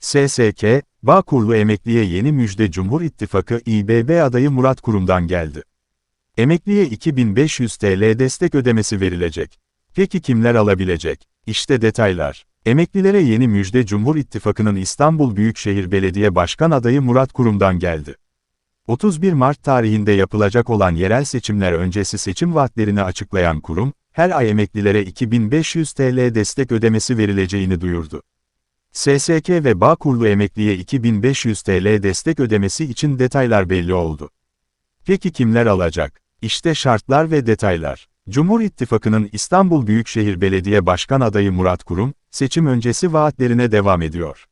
SSK, Bağkurlu emekliye yeni müjde Cumhur İttifakı İBB adayı Murat Kurum'dan geldi. Emekliye 2500 TL destek ödemesi verilecek. Peki kimler alabilecek? İşte detaylar. Emeklilere yeni müjde Cumhur İttifakı'nın İstanbul Büyükşehir Belediye Başkan adayı Murat Kurum'dan geldi. 31 Mart tarihinde yapılacak olan yerel seçimler öncesi seçim vaatlerini açıklayan kurum, her ay emeklilere 2500 TL destek ödemesi verileceğini duyurdu. SSK ve Bağkurlu emekliye 2500 TL destek ödemesi için detaylar belli oldu. Peki kimler alacak? İşte şartlar ve detaylar. Cumhur İttifakı'nın İstanbul Büyükşehir Belediye Başkan adayı Murat Kurum, seçim öncesi vaatlerine devam ediyor.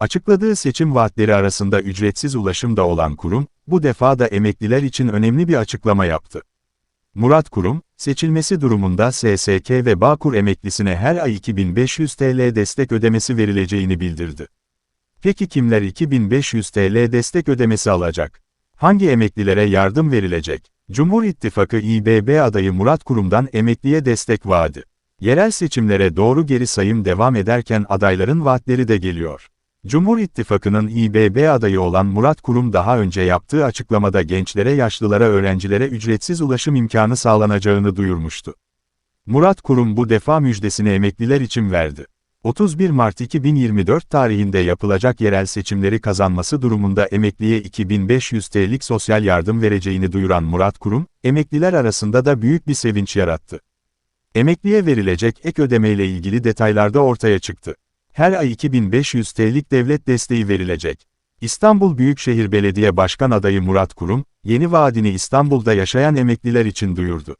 Açıkladığı seçim vaatleri arasında ücretsiz ulaşım da olan kurum, bu defa da emekliler için önemli bir açıklama yaptı. Murat Kurum, seçilmesi durumunda SSK ve Bağkur emeklisine her ay 2500 TL destek ödemesi verileceğini bildirdi. Peki kimler 2500 TL destek ödemesi alacak? Hangi emeklilere yardım verilecek? Cumhur İttifakı İBB adayı Murat Kurum'dan emekliye destek vaadi. Yerel seçimlere doğru geri sayım devam ederken adayların vaatleri de geliyor. Cumhur İttifakı'nın İBB adayı olan Murat Kurum daha önce yaptığı açıklamada gençlere, yaşlılara, öğrencilere ücretsiz ulaşım imkanı sağlanacağını duyurmuştu. Murat Kurum bu defa müjdesini emekliler için verdi. 31 Mart 2024 tarihinde yapılacak yerel seçimleri kazanması durumunda emekliye 2500 TL'lik sosyal yardım vereceğini duyuran Murat Kurum, emekliler arasında da büyük bir sevinç yarattı. Emekliye verilecek ek ödemeyle ilgili detaylar da ortaya çıktı. Her ay 2500 TL'lik devlet desteği verilecek. İstanbul Büyükşehir Belediye Başkan adayı Murat Kurum, yeni vaadini İstanbul'da yaşayan emekliler için duyurdu.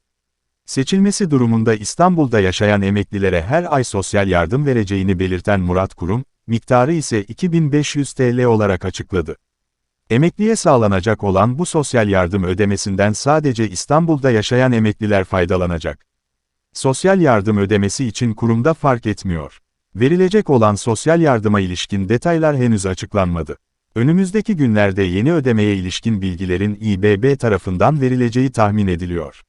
Seçilmesi durumunda İstanbul'da yaşayan emeklilere her ay sosyal yardım vereceğini belirten Murat Kurum, miktarı ise 2500 TL olarak açıkladı. Emekliye sağlanacak olan bu sosyal yardım ödemesinden sadece İstanbul'da yaşayan emekliler faydalanacak. Sosyal yardım ödemesi için kurumda fark etmiyor. Verilecek olan sosyal yardıma ilişkin detaylar henüz açıklanmadı. Önümüzdeki günlerde yeni ödemeye ilişkin bilgilerin İBB tarafından verileceği tahmin ediliyor.